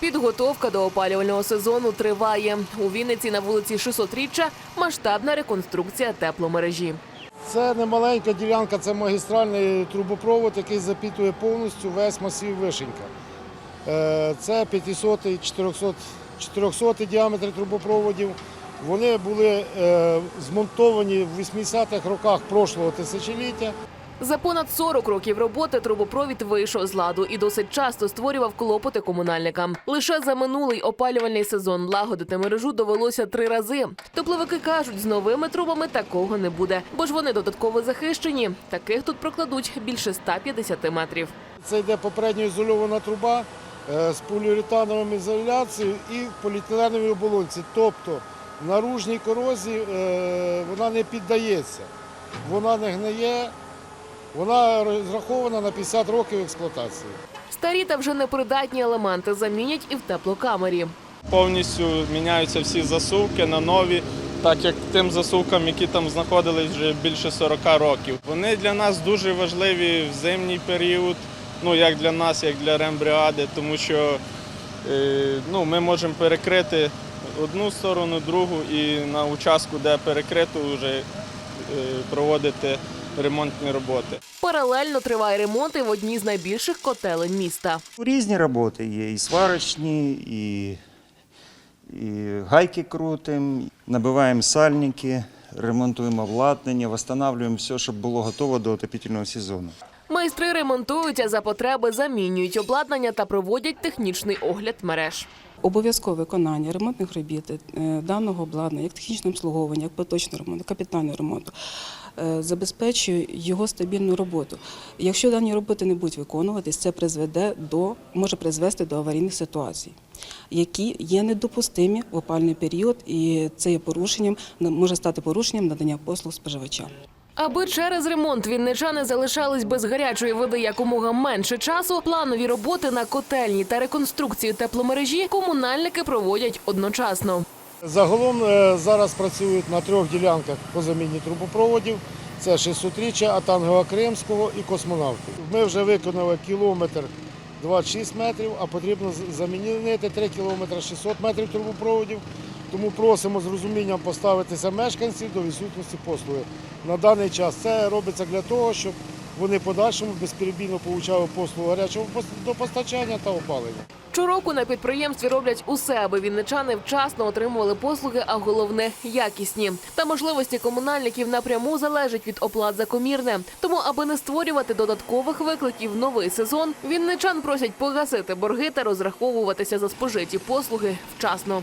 Підготовка до опалювального сезону триває. У Вінниці на вулиці 600-річчя масштабна реконструкція тепломережі. Це не маленька ділянка, це магістральний трубопровод, який запітує повністю весь масив Вишенька. Е, Це 500 400 400 діаметр трубопроводів. Вони були е, змонтовані в 80-х роках прошлого тисячоліття. За понад 40 років роботи трубопровід вийшов з ладу і досить часто створював клопоти комунальникам. Лише за минулий опалювальний сезон лагодити мережу довелося три рази. Тепловики кажуть, з новими трубами такого не буде, бо ж вони додатково захищені. Таких тут прокладуть більше 150 метрів. Це йде попередньо ізольована труба е, з поліуретановою ізоляцією і поліетиленовій оболонці. Тобто наружній корозії е, вона не піддається, вона не гниє, вона розрахована на 50 років експлуатації. Старі та вже непридатні елементи замінять і в теплокамері. Повністю міняються всі засувки на нові, так як тим засувкам, які там знаходились вже більше 40 років. Вони для нас дуже важливі в зимній період, ну як для нас, як для рембригади, тому що е, ну, ми можемо перекрити одну сторону, другу і на участку, де перекрито, вже е, проводити ремонтні роботи. Паралельно триває ремонт і в одній з найбільших котелень міста. Різні роботи є, і сварочні, і, і гайки крутимо, набиваємо сальники, ремонтуємо обладнання, встановлюємо все, щоб було готово до отопительного сезону. Майстри ремонтують, а за потреби замінюють обладнання та проводять технічний огляд мереж. Обов'язкове виконання ремонтних робіт е, даного обладнання, як технічне обслуговування, як поточний ремонт, капітальний ремонт, е, забезпечує його стабільну роботу. Якщо дані роботи не будуть виконуватись, це призведе до може призвести до аварійних ситуацій, які є недопустимі в опальний період, і це є порушенням може стати порушенням надання послуг споживачам. Аби через ремонт вінничани залишались без гарячої води якомога менше часу, планові роботи на котельні та реконструкцію тепломережі комунальники проводять одночасно. Загалом е, зараз працюють на трьох ділянках по заміні трубопроводів. Це 600-річчя Атангова Кримського і космонавтів. Ми вже виконали кілометр 26 метрів, а потрібно замінити 3 кілометри 600 метрів трубопроводів. Тому просимо з розумінням поставитися мешканців до відсутності послуги. На даний час це робиться для того, щоб вони подальшому безперебійно отримали послугу гарячого пос- водопостачання та опалення. Щороку на підприємстві роблять усе, аби вінничани вчасно отримували послуги, а головне якісні. Та можливості комунальників напряму залежать від оплат за комірне. Тому, аби не створювати додаткових викликів новий сезон, вінничан просять погасити борги та розраховуватися за спожиті послуги вчасно.